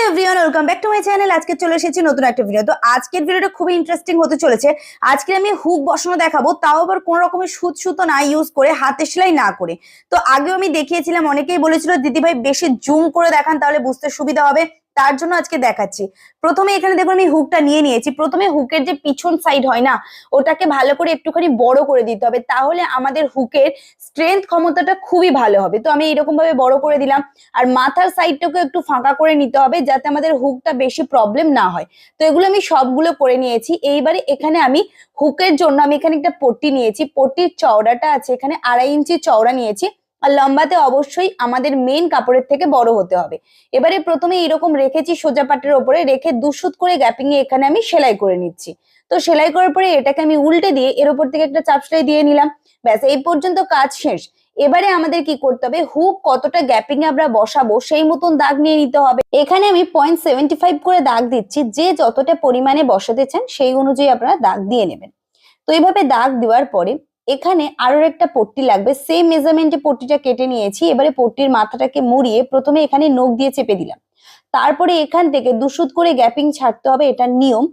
Hello everyone, welcome back to my channel. আজকে চলে এসেছি নতুন একটা ভিডিও তো আজকের ভিডিওটা খুবই ইন্টারেস্টিং হতে চলেছে। আজকে আমি হুক বসানো দেখাবো, তাও আবার কোনো রকমের সুত সুতো না ইউজ করে, হাতে সেলাই না করে। তো আগেও আমি দেখিয়েছিলাম, অনেকেই বলেছিল, দিদি ভাই, বেশি জুম করে দেখান, তাহলে বুঝতে সুবিধা হবে। তার জন্য আজকে দেখাচ্ছি। প্রথমে এখানে দেখুন আমি হুকটা নিয়ে নিয়েছি। প্রথমে হুকের যে পিছন সাইড হয় না, ওটাকে ভালো করে একটুখানি বড় করে দিতে হবে। তাহলে আমাদের হুকের স্ট্রেংথ ক্ষমতাটা খুবই ভালো হবে। তো আমি এরকম ভাবে বড় করে দিলাম। আর মাথার সাইডটাকে একটু ফাঁকা করে নিতে হবে যাতে আমাদের হুকটা বেশি প্রবলেম না হয়। তো এগুলো আমি সবগুলো করে নিয়েছি। এইবারে এখানে আমি হুকের জন্য আমি এখানে একটা পট্টি নিয়েছি। পট্টির চওড়াটা আছে এখানে আড়াই ইঞ্চি চওড়া নিয়েছি। আর লম্বাতে অবশ্যই আমাদের মেন কাপড়ের থেকে বড় হতে হবে। এবারে প্রথমে এরকম রেখেছি সোজা পাটের ওপরে, রেখে দুশুত করে গ্যাপিং এ এখানে আমি সেলাই করে নিচ্ছি। তো সেলাই করার পরে এটাকে আমি উল্টে দিয়ে এর ওপর থেকে একটা চাপ সেলাই দিয়ে নিলাম। ব্যাস, এই পর্যন্ত কাজ শেষ। এবারে আমাদের কি করতে হবে? হুক, কতটা গ্যাপিং এ আমরা বসাবো সেই মতন দাগ নিয়ে নিতে হবে। এখানে আমি পয়েন্ট সেভেন্টি ফাইভ করে দাগ দিচ্ছি, যে যতটা পরিমাণে বসাতে চান সেই অনুযায়ী আপনারা দাগ দিয়ে নেবেন। তো এইভাবে দাগ দেওয়ার পরে এখানে আরও একটা পট্টি লাগবে। সেম মেজারমেন্টে পট্টিটা কেটে নিয়েছি, এবারে পট্টির মাথাটাকে মুড়িয়ে প্রথমে এখানে নখ দিয়ে চেপে দিলাম। তারপরে এখান থেকে দুশুত করে গ্যাপিং ছাড়তে হবে, এটা নিয়ম।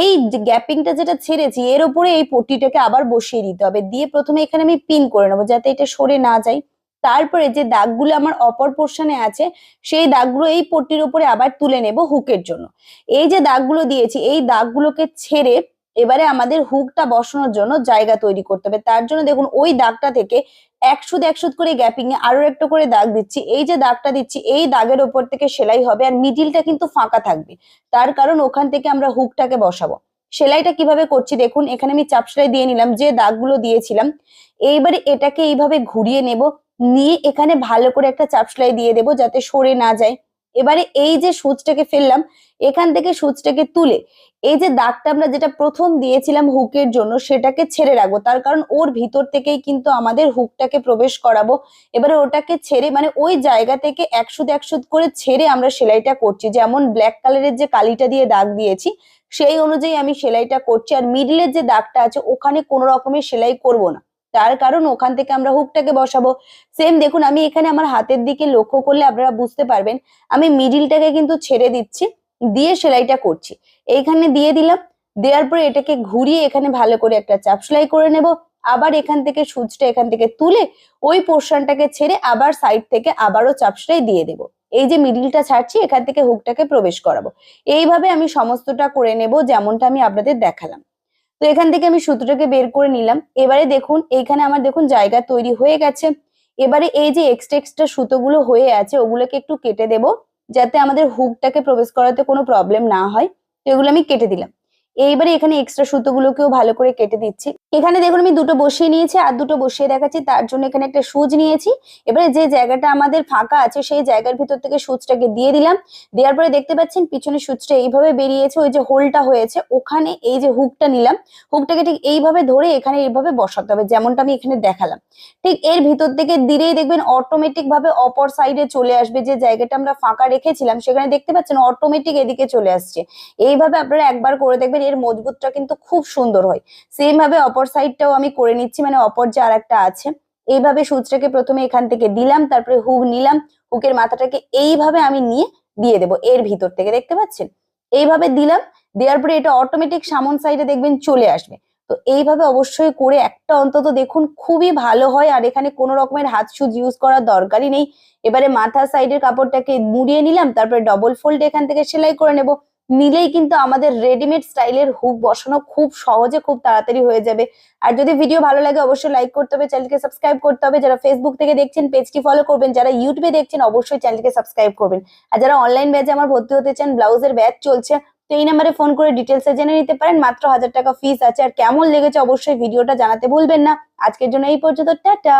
এই গ্যাপিংটা যেটা ছেড়েছি, এর উপরে এই পট্টিটাকে আবার বসিয়ে দিতে হবে। দিয়ে প্রথমে এখানে আমি পিন করে নেব, যাতে এটা সরে না যায়। তারপরে যে দাগগুলো আমার অপর পোর্শনে আছে, সেই দাগগুলো এই পট্টির উপরে আবার তুলে নেব হুকের জন্য। এই যে দাগগুলো দিয়েছি, এই দাগগুলোকে ছেড়ে এবারে আমাদের হুকটা বসানোর জন্য জায়গা তৈরি করতে হবে। তার জন্য দেখুন, ওই দাগটা থেকে একশুদ একশুদ করে গ্যাপিং এ আরও একটা করে দাগ দিচ্ছি। এই যে দাগটা দিচ্ছি, এই দাগের ওপর থেকে সেলাই হবে আর মিডিলটা কিন্তু ফাঁকা থাকবে। তার কারণ ওখান থেকে আমরা হুকটাকে বসাবো। সেলাইটা কীভাবে করছি দেখুন, এখানে আমি চাপ সেলাই দিয়ে নিলাম, যে দাগগুলো দিয়েছিলাম। এইবারে এটাকে এইভাবে ঘুরিয়ে নেব, নিয়ে এখানে ভালো করে একটা চাপ সেলাই দিয়ে দেবো যাতে সরে না যায়। এবারে এই যে সুচটাকে ফেললাম, এখান থেকে সুচটাকে তুলে, এই যে দাগটা আমরা যেটা প্রথম দিয়েছিলাম হুকের জন্য সেটাকে ছেড়ে রাখব। তার কারণ ওর ভিতর থেকেই কিন্তু আমাদের হুকটাকে প্রবেশ করাবো। এবারে ওটাকে ছেড়ে মানে ওই জায়গা থেকে একশুদ একশুদ করে ছেড়ে আমরা সেলাইটা করছি। যেমন ব্ল্যাক কালারের যে কালিটা দিয়ে দাগ দিয়েছি, সেই অনুযায়ী আমি সেলাইটা করছি। আর মিডলের যে দাগটা আছে, ওখানে কোনো রকমের সেলাই করব না। তার কারণ ওখান থেকে আমরা হুকটাকে বসাবো। সেম দেখুন, আমি এখানে আমার হাতের দিকে লক্ষ্য করলে আপনারা বুঝতে পারবেন, আমি মিডিলটাকে কিন্তু ছেড়ে দিচ্ছি, দিয়ে সেলাইটা করছি। এইখানে দিয়ে দিলাম, দেওয়ার পরে এটাকে ঘুরিয়ে এখানে ভালো করে একটা চাপ সেলাই করে নেব। আবার এখান থেকে সুচটা এখান থেকে তুলে ওই পোর্শনটাকে ছেড়ে আবার সাইড থেকে আবারও চাপ সেলাই দিয়ে দেবো। এই যে মিডিলটা ছাড়ছি, এখান থেকে হুকটাকে প্রবেশ করাবো। এইভাবে আমি সমস্তটা করে নেব যেমনটা আমি আপনাদের দেখালাম। তো এখান থেকে আমি সূত্রটাকে বের করে নিলাম। এবারে দেখুন, এইখানে আমার দেখুন জায়গা তৈরি হয়ে গেছে। এবারে এই যে এক্সট্রা এক্সট্রা সুতোগুলো হয়ে আছে, ওগুলোকে একটু কেটে দেব, যাতে আমাদের হুকটাকে প্রবেশ করাতে কোনো প্রবলেম না হয়। তো এগুলো আমি কেটে দিলাম। এইবারে এখানে এক্সট্রা সুতোগুলোকেও ভালো করে কেটে দিচ্ছি। এখানে দেখুন আমি দুটো বসিয়ে নিয়েছি আর দুটো বসিয়ে দেখাচ্ছি, তার জন্য এখানে একটা সুচ নিয়েছি। এবারে যে জায়গাটা আমাদের ফাঁকা আছে, সেই জায়গার ভিতর থেকে সুচটাকে দিয়ে দিলাম। দেওয়ার পরে দেখতে পাচ্ছেন পিছনে সুচটা এইভাবে বেরিয়েছে, ওই যে হোলটা হয়েছে, ওখানে এই যে হুকটা নিলাম। হুকটাকে ঠিক এইভাবে ধরে এখানে এইভাবে বসাতে হবে, যেমনটা আমি এখানে দেখালাম। ঠিক এর ভিতর থেকে দিলেই দেখবেন অটোমেটিক ভাবে অপর সাইডে চলে আসবে, যে জায়গাটা আমরা ফাঁকা রেখেছিলাম, সেখানে দেখতে পাচ্ছেন অটোমেটিক এদিকে চলে আসছে। এইভাবে আপনারা একবার করে দেখবেন এর মজবুতটা কিন্তু খুব সুন্দর হয়। সেম ভাবে অপর সাইডটাও আমি করে নিচ্ছি মানে অপর যে আর একটা আছে, এইভাবে সুচটাকে প্রথমে এখান থেকে দিলাম, তারপরে হুক নিলাম হুকের মাথাটাকে এইভাবে আমি নিয়ে দিয়ে দেবো এর ভিতর থেকে, দেখতে পাচ্ছেন? এইভাবে দিলাম, দেওয়ার পরে এটা অটোমেটিক সামন সাইডে দেখবেন চলে আসবে। তো এইভাবে অবশ্যই করে একটা অন্তত দেখুন, খুবই ভালো হয়, আর এখানে কোনো রকমের হাত সুজ ইউজ করার দরকারই নেই। এবারে মাথার সাইডের কাপড়টাকে মুড়িয়ে নিলাম, তারপরে ডবল ফোল্ড এখান থেকে সেলাই করে নেব। নিলেই কিন্তু আমাদের রেডিমেড স্টাইলের হুক বসানো খুব সহজে, খুব তাড়াতাড়ি হয়ে যাবে। আর যদি ভিডিও ভালো লাগে, অবশ্যই লাইক করতে হবে চ্যানেলকে সাবস্ক্রাইব করতে হবে। যারা ফেসবুক থেকে দেখছেন পেজটি ফলো করবেন। যারা ইউটিউবে দেখছেন, অবশ্যই চ্যানেলকে সাবস্ক্রাইব করবেন। আর যারা অনলাইন ব্যাচে আমার ভর্তি হতে চান, ব্লাউজের ব্যাচ চলছে, তো এই নাম্বারে ফোন করে ডিটেলসে জেনে নিতে পারেন। মাত্র হাজার টাকা ফিস আছে। আর কেমন লেগেছে, অবশ্যই ভিডিওটা জানাতে ভুলবেন না। আজকের জন্য এই পর্যন্ত, টাটা!